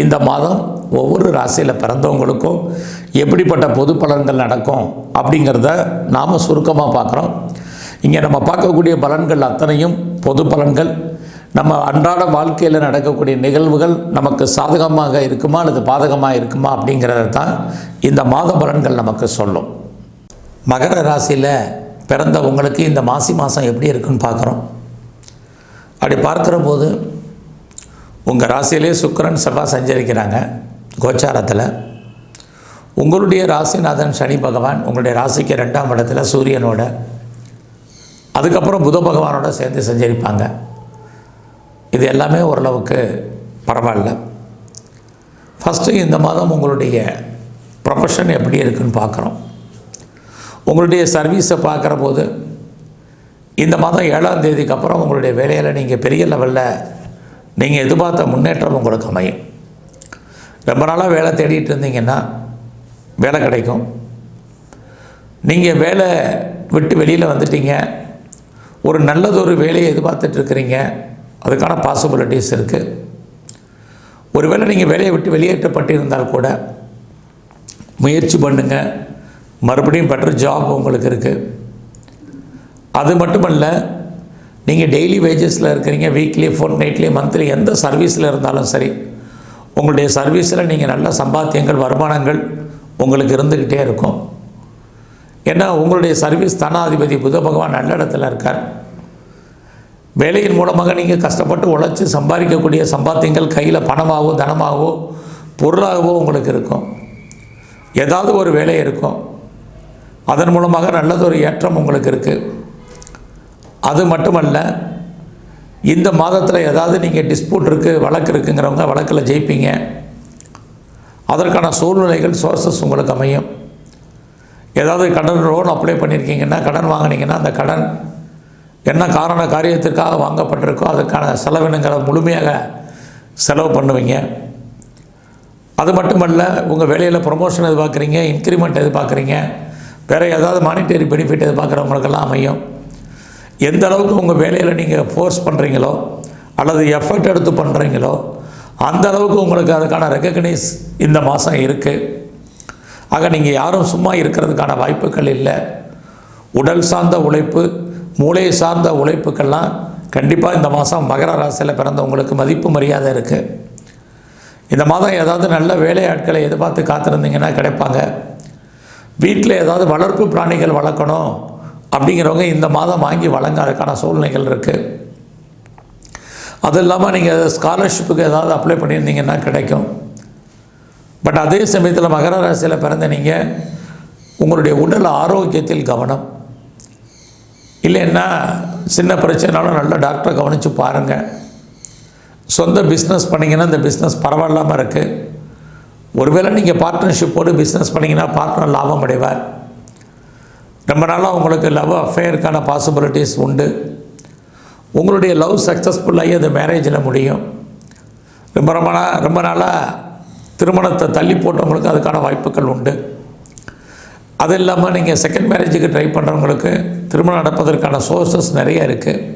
இந்த மாதம் ஒவ்வொரு ராசியில் பிறந்தவங்களுக்கும் எப்படிப்பட்ட பொது பலன்கள் நடக்கும் அப்படிங்கிறத நாம் சுருக்கமாக பார்க்குறோம். இங்கே நம்ம பார்க்கக்கூடிய பலன்கள் அத்தனையும் பொது பலன்கள். நம்ம அன்றாட வாழ்க்கையில் நடக்கக்கூடிய நிகழ்வுகள் நமக்கு சாதகமாக இருக்குமா அல்லது பாதகமாக இருக்குமா அப்படிங்கிறத தான் இந்த மாத பலன்கள் நமக்கு சொல்லும். மகர ராசியில் பிறந்தவங்களுக்கு இந்த மாசி மாதம் எப்படி இருக்குன்னு பார்க்குறோம். அப்படி பார்க்குற போது உங்கள் ராசியிலே சுக்கரன் செவ்வாய் சஞ்சரிக்கிறாங்க கோச்சாரத்தில். உங்களுடைய ராசிநாதன் சனி பகவான் உங்களுடைய ராசிக்கு ரெண்டாம் இடத்துல சூரியனோட அதுக்கப்புறம் புத பகவானோட சேர்ந்து சஞ்சரிப்பாங்க. இது எல்லாமே ஓரளவுக்கு பரவாயில்ல. ஃபஸ்ட்டு இந்த மாதம் உங்களுடைய ப்ரொஃபஷன் எப்படி இருக்குன்னு பார்க்குறோம். உங்களுடைய சர்வீஸை பார்க்குற போது இந்த மாதம் ஏழாம் தேதிக்கு அப்புறம் உங்களுடைய வேலையில் நீங்கள் பெரிய லெவலில் நீங்கள் எதிர்பார்த்த முன்னேற்றம் உங்களுக்கு அமையும். ரொம்ப நாளாக வேலை தேடிட்டு இருந்தீங்கன்னா வேலை கிடைக்கும். நீங்கள் வேலை விட்டு வெளியில் வந்துட்டீங்க. ஒரு நல்லதொரு வேலையை எதிர்பார்த்துட்டு இருக்கிறீங்க. அதுக்கான பாசிபிலிட்டிஸ் இருக்குது ஒருவேளை நீங்கள் வேலையை விட்டு வெளியேற்றப்பட்டிருந்தால் கூட முயற்சி பண்ணுங்கள் மறுபடியும் பெட்டர் ஜாப் உங்களுக்கு இருக்குது அது மட்டுமல்ல நீங்கள் டெய்லி வேஜஸில் இருக்கிறீங்க வீக்லி ஃபோர் நைட்லி மந்த்லி எந்த சர்வீஸில் இருந்தாலும் சரி உங்களுடைய சர்வீஸில் நீங்கள் நல்ல சம்பாத்தியங்கள் வருமானங்கள் உங்களுக்கு இருந்துக்கிட்டே இருக்கும். ஏன்னா உங்களுடைய சர்வீஸ் தனாதிபதி புத பகவான் நல்ல இடத்துல இருக்கார். வேலையின் மூலமாக நீங்கள் கஷ்டப்பட்டு உழைச்சி சம்பாதிக்கக்கூடிய சம்பாத்தியங்கள் கையில் பணமாகவோ தனமாகவோ பொருளாகவோ உங்களுக்கு இருக்கும். ஏதாவது ஒரு வேலை இருக்கும். அதன் மூலமாக நல்லதொரு ஏற்றம் உங்களுக்கு இருக்குது அது மட்டுமல்ல இந்த மாதத்தில் ஏதாவது நீங்கள் டிஸ்பியூட் இருக்குது வழக்கு இருக்குங்கிறவங்க வழக்கில் ஜெயிப்பீங்க. அதற்கான சூழ்நிலைகள் சோர்சஸ் உங்களுக்கு அமையும். ஏதாவது கடன் லோன் அப்ளை பண்ணியிருக்கீங்கன்னா கடன் வாங்கினீங்கன்னா அந்த கடன் என்ன காரண காரியத்திற்காக வாங்கப்பட்டிருக்கோ அதுக்கான செலவினங்களை முழுமையாக செலவு பண்ணுவீங்க. அது மட்டுமல்ல உங்கள் வேலையில் ப்ரொமோஷன் எதிர்பார்க்குறீங்க இன்க்ரிமெண்ட் எதிர்பார்க்குறீங்க வேறு ஏதாவது மானிட்டரி பெனிஃபிட் எதிர்பார்க்குறவங்களுக்கெல்லாம் அமையும். எந்த அளவுக்கு உங்கள் வேலையில் நீங்கள் ஃபோர்ஸ் பண்ணுறீங்களோ அல்லது எஃபர்ட் எடுத்து பண்ணுறீங்களோ அந்த அளவுக்கு உங்களுக்கு அதுக்கான ரெக்கக்னைஸ் இந்த மாதம் இருக்குது ஆக நீங்கள் யாரும் சும்மா இருக்கிறதுக்கான வாய்ப்புகள் இல்லை. உடல் சார்ந்த உழைப்பு மூளை சார்ந்த உழைப்புக்கெல்லாம் கண்டிப்பாக இந்த மாதம் மகர ராசியில் பிறந்தவங்களுக்கு மதிப்பு மரியாதை இருக்குது இந்த மாதம் ஏதாவது நல்ல வேலை ஆட்களை எதிர்பார்த்து காத்திருந்தீங்கன்னா கிடைப்பாங்க. வீட்டில் ஏதாவது வளர்ப்பு பிராணிகள் வளர்க்கணும். அப்படிங்கிறவங்க இந்த மாதம் வாங்கி வழங்க அதுக்கான சூழ்நிலைகள் இருக்குது அது இல்லாமல் நீங்கள் ஸ்காலர்ஷிப்புக்கு ஏதாவது அப்ளை பண்ணியிருந்தீங்கன்னா கிடைக்கும். பட் அதே சமயத்தில் மகர ராசியில் பிறந்த நீங்கள் உங்களுடைய உடல் ஆரோக்கியத்தில் கவனம். இல்லைன்னா சின்ன பிரச்சனைனாலும் நல்ல டாக்டரை கவனித்து பாருங்கள் சொந்த பிஸ்னஸ் பண்ணிங்கன்னா இந்த பிஸ்னஸ் பரவாயில்லாமல் இருக்குது ஒருவேளை நீங்கள் பார்ட்னர்ஷிப்போடு பிஸ்னஸ் பண்ணிங்கன்னா பார்ட்னர் லாபம் அடைவார். ரொம்ப நாளாக உங்களுக்கு லவ் அஃபேருக்கான பாசிபிலிட்டிஸ் உண்டு. உங்களுடைய லவ் சக்ஸஸ்ஃபுல்லாகி அது மேரேஜில் முடியும். ரொம்ப ரொம்ப நாள் ரொம்ப நாளாக திருமணத்தை தள்ளி போட்டவங்களுக்கு அதுக்கான வாய்ப்புகள் உண்டு. அது இல்லாமல் நீங்கள் செகண்ட் மேரேஜுக்கு ட்ரை பண்ணுறவங்களுக்கு திருமணம் நடப்பதற்கான சோர்சஸ் நிறைய இருக்குது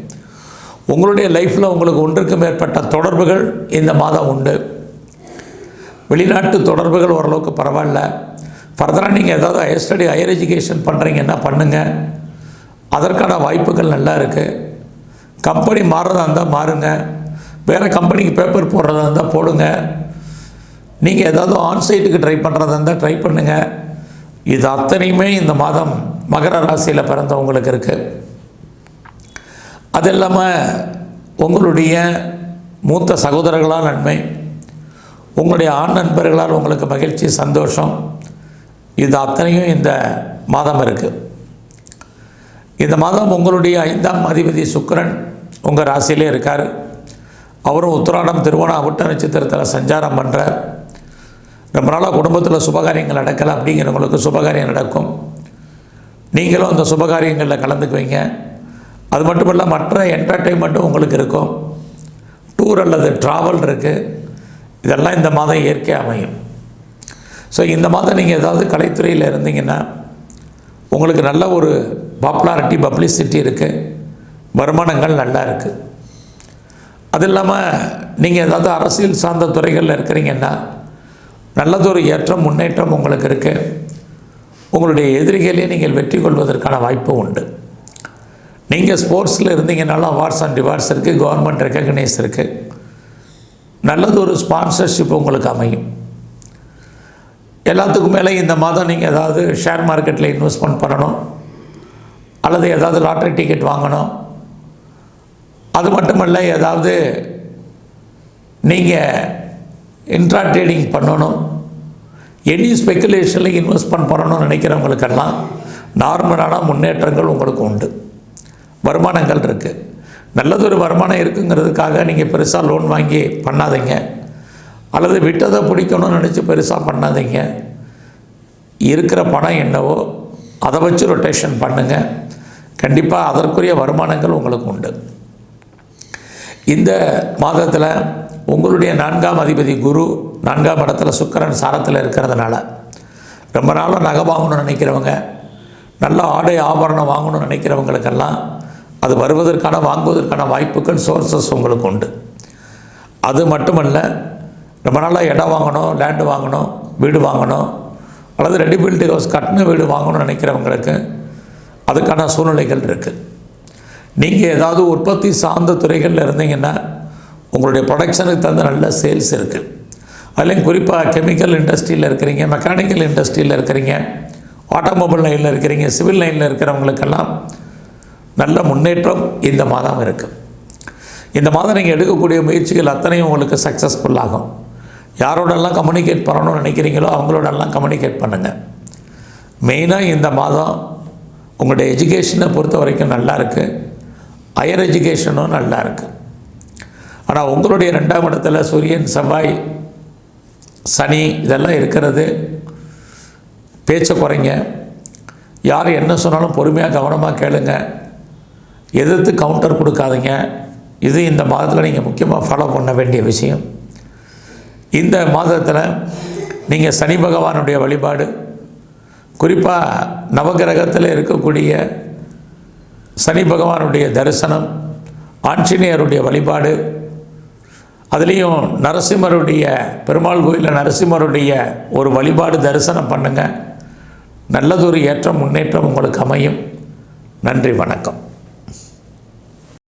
உங்களுடைய லைஃப்பில் உங்களுக்கு ஒன்றுக்கு மேற்பட்ட தொடர்புகள் இந்த மாதம் உண்டு. வெளிநாட்டு தொடர்புகள் ஓரளவுக்கு பரவாயில்ல. ஃபர்தராக நீங்கள் ஏதாவது ஹையர் ஸ்டடி ஹையர் எஜுகேஷன் பண்ணுறீங்கன்னா பண்ணுங்கள் அதற்கான வாய்ப்புகள் நல்லா இருக்குது கம்பெனி மாறுறதா இருந்தால் மாறுங்க. வேறு கம்பெனிக்கு பேப்பர் போடுறதா இருந்தால் போடுங்க. நீங்கள் ஏதாவது ஆன்சைட்டுக்கு ட்ரை பண்ணுறதா இருந்தால் ட்ரை பண்ணுங்கள் இது அத்தனையுமே இந்த மாதம் மகர ராசியில் பிறந்தவங்களுக்கு இருக்குது அது இல்லாமல் உங்களுடைய மூத்த சகோதரர்களால் நன்மை. உங்களுடைய ஆண் நண்பர்களால் உங்களுக்கு மகிழ்ச்சி சந்தோஷம். இது அத்தனையும் இந்த மாதம் இருக்குது இந்த மாதம் உங்களுடைய ஐந்தாம் அதிபதி சுக்கரன் உங்கள் ராசியிலே இருக்கார். அவரும் உத்திராடம் திருவோணம் அவிட்ட நட்சத்திரத்தில் சஞ்சாரம் பண்ணுறார் ரொம்ப நாளாக குடும்பத்தில் சுபகாரியங்கள் நடக்கலை அப்படிங்கிறவங்களுக்கு சுபகாரியம் நடக்கும். நீங்களும் அந்த சுபகாரியங்களில் கலந்துக்குவீங்க. அது மட்டும் இல்லை மற்ற என்டர்டெயின்மெண்ட்டும் உங்களுக்கு இருக்கும். டூர் அல்லது ட்ராவல் இருக்குது இதெல்லாம் இந்த மாதம் இயற்கையாக அமையும். ஸோ இந்த மாதம் நீங்கள் ஏதாவது கலைத்துறையில் இருந்தீங்கன்னா உங்களுக்கு நல்ல ஒரு பாப்புலாரிட்டி பப்ளிசிட்டி இருக்குது வருமானங்கள் நல்லா இருக்குது அது இல்லாமல் நீங்கள் ஏதாவது அரசியல் சார்ந்த துறைகளில் இருக்கிறீங்கன்னா நல்லதொரு ஏற்றம் முன்னேற்றம் உங்களுக்கு இருக்குது உங்களுடைய எதிரிகளே நீங்கள் வெற்றி கொள்வதற்கான வாய்ப்பு உண்டு. நீங்கள் ஸ்போர்ட்ஸில் இருந்தீங்கனாலும் அவார்ட்ஸ் அண்ட் ரிவார்ட்ஸ் இருக்குது கவர்மெண்ட் ரெக்கக்னைஸ் இருக்குது நல்லது ஒரு ஸ்பான்சர்ஷிப் உங்களுக்கு அமையும். எல்லாத்துக்கும் மேலே இந்த மாதம் நீங்கள் ஏதாவது ஷேர் மார்க்கெட்டில் இன்வெஸ்ட்மெண்ட் பண்ணணும். அல்லது ஏதாவது லாட்ரி டிக்கெட் வாங்கணும். அது மட்டுமல்ல ஏதாவது நீங்கள் இன்ட்ரா ட்ரேடிங் பண்ணணும். எனி ஸ்பெக்குலேஷனில் இன்வெஸ்ட்மெண்ட் பண்ணணும்னு நினைக்கிறவங்களுக்கெல்லாம் நார்மலான முன்னேற்றங்கள் உங்களுக்கு உண்டு. வருமானங்கள் இருக்குது நல்லதொரு வருமானம் இருக்குங்கிறதுக்காக நீங்கள் பெருசாக லோன் வாங்கி பண்ணாதீங்க. அல்லது விட்டதை பிடிக்கணும்னு நினச்சி பெருசாக பண்ணாதீங்க. இருக்கிற பணம் என்னவோ அதை வச்சு ரொட்டேஷன் பண்ணுங்கள் கண்டிப்பாக அதற்குரிய வருமானங்கள் உங்களுக்கு உண்டு. இந்த மாதத்தில் உங்களுடைய நான்காம் அதிபதி குரு நான்காம் இடத்துல சுக்கரன் சாரத்தில் இருக்கிறதுனால ரொம்ப நாளாக நகை வாங்கணும்னு நினைக்கிறவங்க நல்ல ஆடை ஆபரணம் வாங்கணும்னு நினைக்கிறவங்களுக்கெல்லாம் அது வருவதற்கான வாங்குவதற்கான வாய்ப்புகள் சோர்சஸ் உங்களுக்கு உண்டு. அது மட்டுமல்ல ரொம்ப நாளாக இடம் வாங்கணும் லேண்டு வாங்கணும் வீடு வாங்கணும் அல்லது ரெடி பில்டு ஹவுஸ் கட்டின வீடு வாங்கணும்னு நினைக்கிறவங்களுக்கு அதுக்கான சூழ்நிலைகள் இருக்குது நீங்கள் ஏதாவது உற்பத்தி சார்ந்த துறைகளில் இருந்தீங்கன்னா உங்களுடைய ப்ரொடக்ஷனுக்கு தகுந்த நல்ல சேல்ஸ் இருக்குது அதுலேயும் குறிப்பாக கெமிக்கல் இண்டஸ்ட்ரியில் இருக்கிறீங்க மெக்கானிக்கல் இண்டஸ்ட்ரியில் இருக்கிறீங்க ஆட்டோமொபைல் லைனில் இருக்கிறீங்க சிவில் லைனில் இருக்கிறவங்களுக்கெல்லாம் நல்ல முன்னேற்றம் இந்த மாதம் இருக்குது இந்த மாதம் நீங்கள் எடுக்கக்கூடிய முயற்சிகள் அத்தனையும் உங்களுக்கு சக்ஸஸ்ஃபுல் ஆகும். யாரோடெல்லாம் கம்யூனிகேட் பண்ணணும்னு நினைக்கிறீங்களோ அவங்களோடெல்லாம் கம்யூனிகேட் பண்ணுங்கள் மெயினாக இந்த மாதம் உங்களுடைய எஜுகேஷனை பொறுத்த வரைக்கும் நல்லா இருக்குது ஹையர் எஜுகேஷனும் நல்லா இருக்குது ஆனால் உங்களுடைய ரெண்டாம் இடத்துல சூரியன் செவ்வாய் சனி இதெல்லாம் இருக்கிறது. பேச்சை குறைங்க. யார் என்ன சொன்னாலும் பொறுமையாக கவனமாக கேளுங்க. எதிர்த்து கவுண்டர் கொடுக்காதீங்க. இது இந்த மாதத்தில் நீங்கள் முக்கியமாக ஃபாலோ பண்ண வேண்டிய விஷயம். இந்த மாதத்தில் நீங்கள் சனி பகவானுடைய வழிபாடு குறிப்பாக நவகிரகத்தில் இருக்கக்கூடிய சனி பகவானுடைய தரிசனம் ஆஞ்சநேயருடைய வழிபாடு அதுலேயும் நரசிம்மருடைய பெருமாள் கோயிலில் நரசிம்மருடைய ஒரு வழிபாடு தரிசனம் பண்ணுங்கள் நல்லதொரு ஏற்றம் முன்னேற்றம் உங்களுக்கு அமையும். நன்றி வணக்கம்.